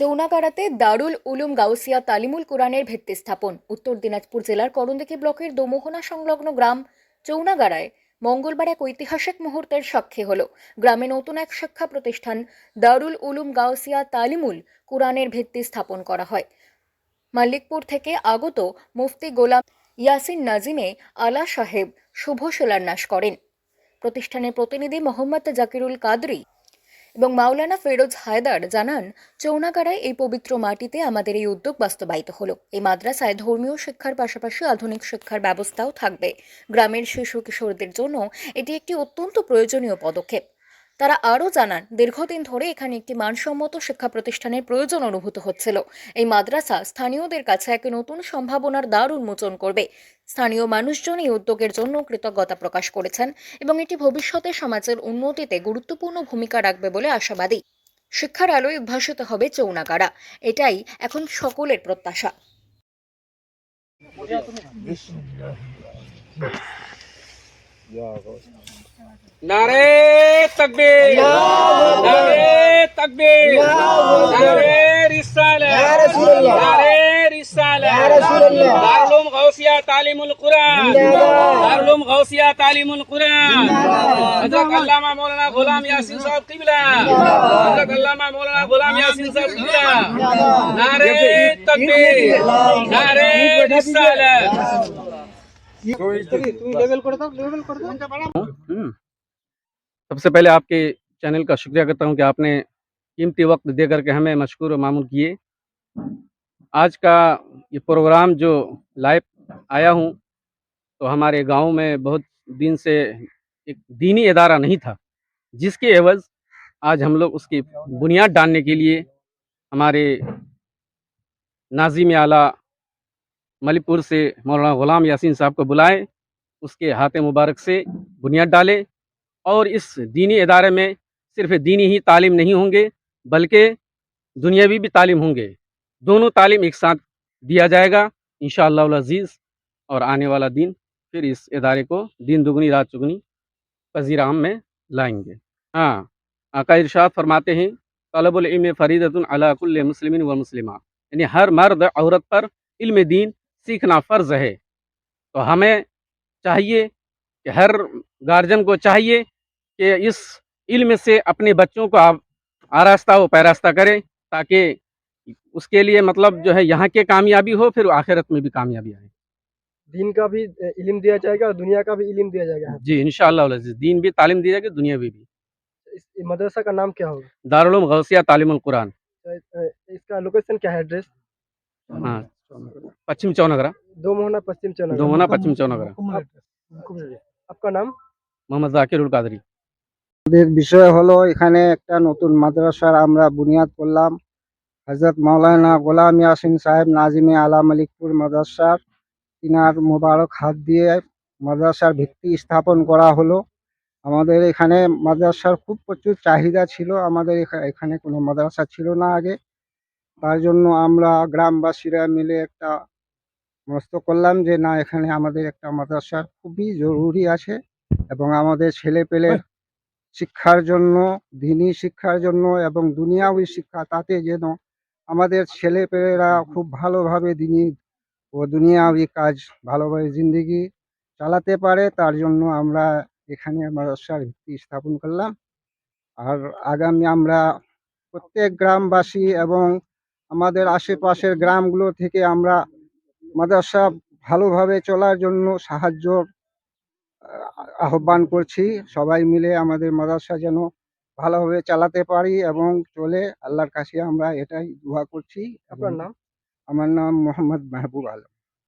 চৌনাগাড়াতে দারুল উলুম গাউসিয়া তালিমুল কোরআনের ভিত্তি স্থাপন। উত্তর দিনাজপুর জেলার করণদিঘি ব্লকের দোমোহনা সংলগ্ন গ্রাম চৌনাগাড়ায় মঙ্গলবার এক ঐতিহাসিক মুহূর্তের সাক্ষী হল। গ্রামে নতুন এক শিক্ষা প্রতিষ্ঠান, দারুল উলুম গাউসিয়া তালিমুল কোরআনের ভিত্তি স্থাপন করা হয়। মাল্লিকপুর থেকে আগত মুফতি গোলাম ইয়াসিন নাজিমে আলা সাহেব শুভ শিলান্যাস করেন। প্রতিষ্ঠানের প্রতিনিধি মোহাম্মদ জাকিরুল কাদরি এবং মাওলানা ফেরোজ হায়দার জানান, চৌনাগাড়ায় এই পবিত্র মাটিতে আমাদের এই উদ্যোগ বাস্তবায়িত হলো। এই মাদ্রাসায় ধর্মীয় শিক্ষার পাশাপাশি আধুনিক শিক্ষার ব্যবস্থাও থাকবে। গ্রামের শিশু কিশোরদের জন্য এটি একটি অত্যন্ত প্রয়োজনীয় পদক্ষেপ। তারা আরও জানান, দীর্ঘদিন ধরে এখানে একটি মানসম্মত শিক্ষা প্রতিষ্ঠানের প্রয়োজন অনুভূত হচ্ছিল। এই মাদ্রাসা স্থানীয়দের কাছে এক নতুন সম্ভাবনার দ্বার উন্মোচন করবে। স্থানীয় মানুষজন এই উদ্যোগের জন্য কৃতজ্ঞতা প্রকাশ করেছেন এবং এটি ভবিষ্যতে সমাজের উন্নতিতে গুরুত্বপূর্ণ ভূমিকা রাখবে বলে আশাবাদী। শিক্ষার আলোয় উদ্ভাসিত হবে চৌনাকাড়া এটাই এখন সকলের প্রত্যাশা। নারে তকবীর নারে তকবীর নারে রিসালাত ইয়া রাসূলুল্লাহ নারে রিসালাত ইয়া রাসূলুল্লাহ দারুল গাউসিয়া তালিমুল কুরআন দারুল গাউসিয়া তালিমুল কুরআন হযরত আল্লামা মাওলানা গোলাম ইয়াসিন সাহেব কিবলা হযরত আল্লামা মাওলানা গোলাম ইয়াসিন সাহেব কিবলা নারে তকবীর নারে রিসালাত ہاں، ہاں۔ سب سے پہلے آپ کے چینل کا شکریہ کرتا ہوں کہ آپ نے قیمتی وقت دے کر کے ہمیں مشکور و معمول کیے۔ آج کا یہ پروگرام جو لائیو آیا ہوں تو ہمارے گاؤں میں بہت دن سے ایک دینی ادارہ نہیں تھا جس کے عوض آج ہم لوگ اس کی بنیاد ڈالنے کے لیے ہمارے ناظم اعلیٰ ملی پور سے مولانا غلام یاسین صاحب کو بلائیں اس کے ہاتھ مبارک سے بنیاد ڈالے اور اس دینی ادارے میں صرف دینی ہی تعلیم نہیں ہوں گے، بلکہ دنیاوی بھی تعلیم ہوں گے۔ دونوں تعلیم ایک ساتھ دیا جائے گا، انشاءاللہ العزیز۔ اور آنے والا دن پھر اس ادارے کو دن دگنی، رات چگنی پذیرام میں لائیں گے۔ ہاں آقا ارشاد فرماتے ہیں طلب العلم فریدۃ العلاق المسلم و مسلمہ۔ یعنی ہر مرد عورت پر علم دین سیکھنا فرض ہے۔ تو ہمیں چاہیے کہ ہر گارجن کو چاہیے کہ اس علم سے اپنے بچوں کو آراستہ و پیراستہ کرے تاکہ اس کے لیے مطلب جو ہے یہاں کے کامیابی ہو پھر آخرت میں بھی کامیابی آئے۔ دین کا بھی علم دیا جائے گا اور دنیا کا بھی علم دیا جائے گا۔ جی انشاءاللہ اللہ دین بھی تعلیم دی جائے گی دنیا بھی بھی۔ اس مدرسہ کا نام کیا ہوگا؟ دارالعلوم غوثیہ تعلیم القرآن۔ اس کا لوکیشن کیا ہے؟ ایڈریس ہاں۔ पश्चिम चौनगरा दो मोहना पश्चिम चौना दोमोना पश्चिम चौनगरा आपका नाम मोहम्मद জাকিরুল কাদরি আমাদের বিষয় হলো এখানে একটা নতুন মাদ্রাসার আমরা বুনিয়াদ করলাম হজরত মাওলানা গোলাম ইয়াসিন সাহেব নাজিমে আলা মালিকপুর মাদ্রাসার তিনার মোবারক হাত দিয়ে মাদ্রাসার ভিত্তি স্থাপন করা হলো আমাদের এখানে মাদ্রাসার খুব প্রচুর চাহিদা ছিল আমাদের এখা- এখানে কোনো মাদ্রাসা ছিল না আগে তার জন্য আমরা গ্রামবাসীরা মিলে একটা মস্ত করলাম যে না এখানে আমাদের একটা মাদ্রাসার খুবই জরুরি আছে এবং আমাদের ছেলে পেলে শিক্ষার জন্য দিনী শিক্ষার জন্য এবং দুনিয়াবী শিক্ষা তাতে যেন আমাদের ছেলে পেলেরা খুব ভালোভাবে দিনী ও দুনিয়াবী কাজ ভালোভাবে জিন্দিগি চালাতে পারে তার জন্য আমরা এখানে মাদ্রাসার ভিত্তি স্থাপন করলাম। আর আগামী আমরা প্রত্যেক গ্রামবাসী এবং আমাদের আশেপাশের গ্রামগুলো থেকে আমরা মাদ্রাসা ভালোভাবে চলার জন্য সাহায্য আহ, আহ্বান করছি। সবাই মিলে আমাদের মাদ্রাসা যেন ভালোভাবে চালাতে পারি এবং চলে। আল্লাহর কাছে আমরা এটাই দোয়া করছি আপনার নাম? আমার নাম মোহাম্মদ মাহবুব আলম।